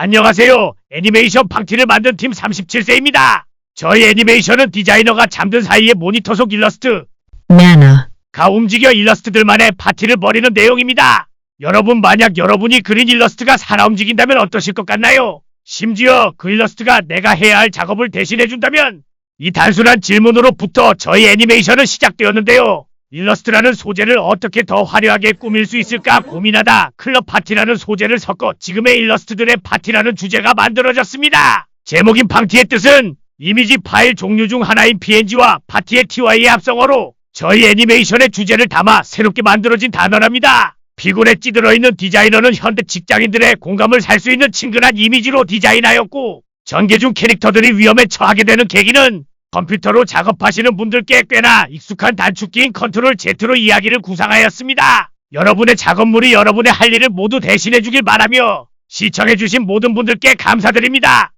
안녕하세요. 애니메이션 방티를 만든 팀 37세입니다. 저희 애니메이션은 디자이너가 잠든 사이에 모니터 속 일러스트, manner, 가 움직여 일러스트들만의 파티를 벌이는 내용입니다. 여러분 만약 여러분이 그린 일러스트가 살아 움직인다면 어떠실 것 같나요? 심지어 그 일러스트가 내가 해야 할 작업을 대신해준다면 이 단순한 질문으로부터 저희 애니메이션은 시작되었는데요. 일러스트라는 소재를 어떻게 더 화려하게 꾸밀 수 있을까 고민하다 클럽 파티라는 소재를 섞어 지금의 일러스트들의 파티라는 주제가 만들어졌습니다. 제목인 방티의 뜻은 이미지 파일 종류 중 하나인 PNG와 파티의 TY의 합성어로 저희 애니메이션의 주제를 담아 새롭게 만들어진 단어랍니다. 피곤에 찌들어 있는 디자이너는 현대 직장인들의 공감을 살 수 있는 친근한 이미지로 디자인하였고 전개 중 캐릭터들이 위험에 처하게 되는 계기는 컴퓨터로 작업하시는 분들께 꽤나 익숙한 단축키인 컨트롤 Z로 이야기를 구상하였습니다. 여러분의 작업물이 여러분의 할 일을 모두 대신해 주길 바라며 시청해 주신 모든 분들께 감사드립니다.